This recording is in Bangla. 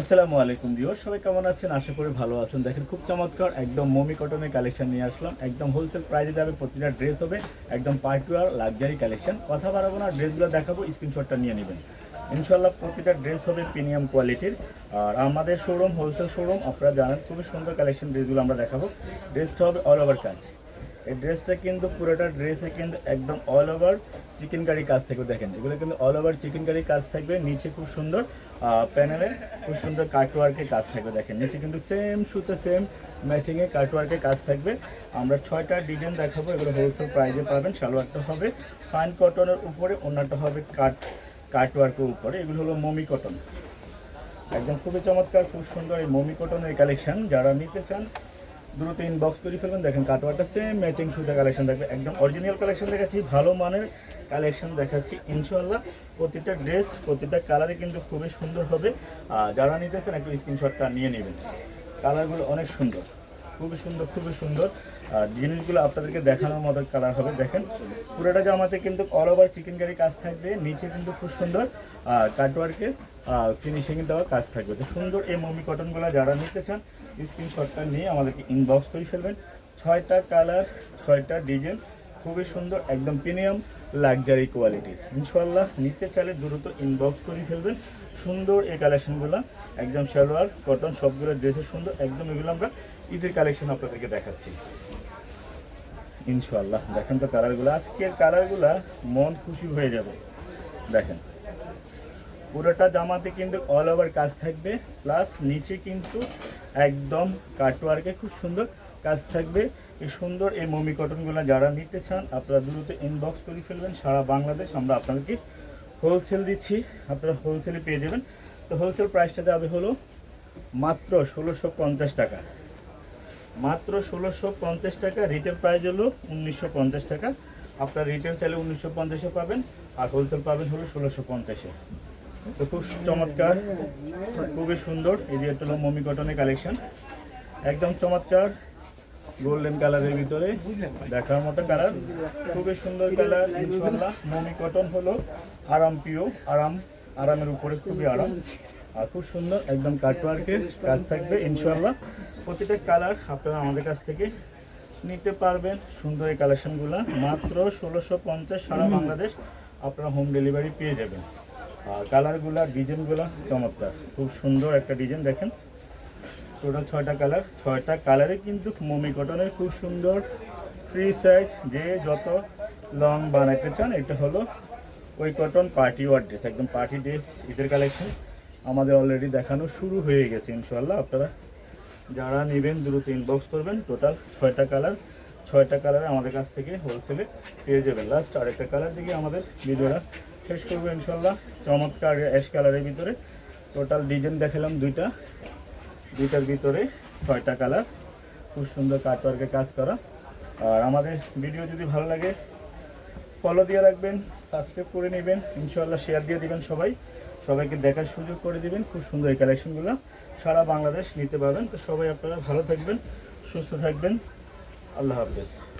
আসসালামু আলাইকুম দিও সবাই কেমন আছেন? আশা করি ভালো আছেন। দেখেন, খুব চমৎকার একদম মমি কটনের কালেকশন নিয়ে আসলাম। একদম হোলসেল প্রাইসে যাবে, প্রতিটা ড্রেস হবে, একদম পার্টিওয়ার লাক্সারি কালেকশন কথা বাড়াবো না ড্রেসগুলো দেখাবো স্ক্রিনশটটা নিয়ে নেবেন। ইনশাল্লাহ প্রতিটা ড্রেস হবে প্রিমিয়াম কোয়ালিটির আর আমাদের শোরুম হোলসেল শোরুম আপনারা জানেন, খুবই সুন্দর কালেকশন ড্রেসগুলো আমরা দেখাবো। ড্রেসটা হবে অল ওভার কাজ। এই ড্রেসটা কিন্তু পুরোটা ড্রেসে কিন্তু একদম অল ওভার চিকেন কারি কাজ থাকবে। দেখেন, এগুলো কিন্তু অল ওভার চিকেন কারি কাজ থাকবে। নিচে খুব সুন্দর প্যানেলে খুব সুন্দর কাটওয়ার্কের কাজ থাকবে। দেখেন, নিচে কিন্তু সেম সুতো সেম ম্যাচিংয়ে কাটওয়ার্কের কাজ থাকবে। আমরা ছয়টা ডিজাইন দেখাবো, এগুলো হোলসেল প্রাইজে পাবেন, সালোয়ারটা হবে। ফাইন কটনের উপরে, অন্যটা হবে কাট কাটওয়ার্কের উপরে। এগুলো হলো মমি কটন একদম খুবই চমৎকার, খুব সুন্দর এই মমি কটনের কালেকশন যারা নিতে চান দ্রুত ইনবক্স করে ফেলবেন। দেখেন কাটোয়ারটা সেম ম্যাচিং সুতা কালেকশন থাকবে একদম অরিজিনাল কালেকশন দেখাচ্ছি, ভালো মানের কালেকশন দেখাচ্ছি ইনশাল্লাহ প্রতিটা ড্রেস প্রতিটা কালারে কিন্তু খুবই সুন্দর হবে। আর যারা নিতেছেন, একটু স্ক্রিনশটটা নিয়ে নেবেন। কালারগুলো অনেক সুন্দর। খুবই সুন্দর খুবই সুন্দর। আর জিনিসগুলো আপনাদেরকে দেখানোর মতো কালার হবে। দেখেন, পুরোটা জামাতে কিন্তু অল ওভার চিকেন কারি কাজ থাকবে। নিচে কিন্তু খুব সুন্দর। কাটওয়ার্কের ফিনিশিং দেওয়া কাজ থাকবে। তো সুন্দর এই মমি কটনগুলো যারা নিতে চান স্ক্রিনশটটা নিয়ে আমাদেরকে ইনবক্স করে ফেলবেন। ছয়টা কালার ছয়টা ডিজাইন খুবই সুন্দর, একদম প্রিমিয়াম লাক্সারি কোয়ালিটি ইনশাল্লাহ নিতে চাইলে দ্রুত ইনবক্স করে ফেলবেন। সুন্দর এই কালেকশনগুলো একদম সালোয়ার কটন সবগুলো ড্রেসের সুন্দর, একদম এগুলো আমরা ঈদের কালেকশন আপনাদেরকে দেখাচ্ছি। ইনশাল্লাহ দেখেন তো কালারগুলো আজকের কালারগুলো মন খুশি হয়ে যাবে। দেখেন, পুরোটা জামাতে কিন্তু অল ওভার কাজ থাকবে প্লাস নিচে কিন্তু একদম কাটওয়ার্কে খুব সুন্দর কাজ থাকবে। এই সুন্দর এই মমি কটনগুলো যারা নিতে চান, আপনারা দ্রুত ইনবক্স করে ফেলবেন। সারা বাংলাদেশ আমরা আপনাদেরকে হোলসেল দিচ্ছি। আপনারা হোলসেলে পেয়ে যাবেন। তো হোলসেল প্রাইসটা যাবে হলো মাত্র ষোলোশো টাকা। মাত্র ষোলোশো পঞ্চাশ টাকা রিটেল প্রাইস হলো উনিশশো পঞ্চাশ টাকা। আপনার রিটেল চাইলে উনিশশো পঞ্চাশে পাবেন, আর হোলসেল পাবেন হলো ষোলোশো পঞ্চাশে তো খুব চমৎকার, খুবই সুন্দর। এই যে হলো মমি কটনের কালেকশন একদম চমৎকার গোল্ডেন কালারের ভিতরে দেখার মতো কালার খুবই সুন্দর কালার ইনশাল্লাহ মমি কটন হলো আরাম পিও আরাম, আরামের উপরে খুবই আরাম। আর খুব সুন্দর একদম কাটওয়ার্কের কাজ থাকবে ইনশাল্লাহ প্রতিটা কালার আপনারা আমাদের কাছ থেকে নিতে পারবেন সুন্দর এই কালেকশনগুলো। মাত্র ষোলোশো পঞ্চাশ সারা বাংলাদেশ আপনারা হোম ডেলিভারি পেয়ে যাবেন। আর কালারগুলো ডিজাইনগুলো চমৎকার। খুব সুন্দর একটা ডিজাইন দেখেন। টোটাল ছয়টা কালার ছয়টা কালারে কিন্তু মমি কটনের খুব সুন্দর ফ্রি সাইজ যে যত লং বানাইতে চান এটা হলো ওই কটন পার্টি ওয়ার ড্রেস একদম পার্টি ড্রেস ঈদের কালেকশন আমাদের অলরেডি দেখানো শুরু হয়ে গেছে ইনশাল্লাহ আপনারা যারা নেবেন, দ্রুত ইনবক্স করবেন। টোটাল ছয়টা কালার ছয়টা কালার আমাদের কাছ থেকে হোলসেলে পেয়ে যাবেন। লাস্ট আরেকটা কালার দিকে আমাদের ভিডিওটা শেষ করব ইনশাল্লাহ চমৎকার অ্যাশ কালারের ভিতরে টোটাল ডিজাইন দেখালাম দুইটা। দুইটার ভিতরে ছয়টা কালার খুব সুন্দর কাটওয়ার্কে কাজ করা। আর আমাদের ভিডিও যদি ভালো লাগে ফলো দিয়ে রাখবেন সাবস্ক্রাইব করে নেবেন ইনশাল্লাহ শেয়ার দিয়ে দেবেন সবাই। সবাইকে দেখার সুযোগ করে দিবেন। খুব সুন্দর এই কালেকশনগুলো সারা বাংলাদেশ নিতে পারবেন। তো সবাই আপনারা ভালো থাকবেন, সুস্থ থাকবেন। আল্লাহ হাফেজ।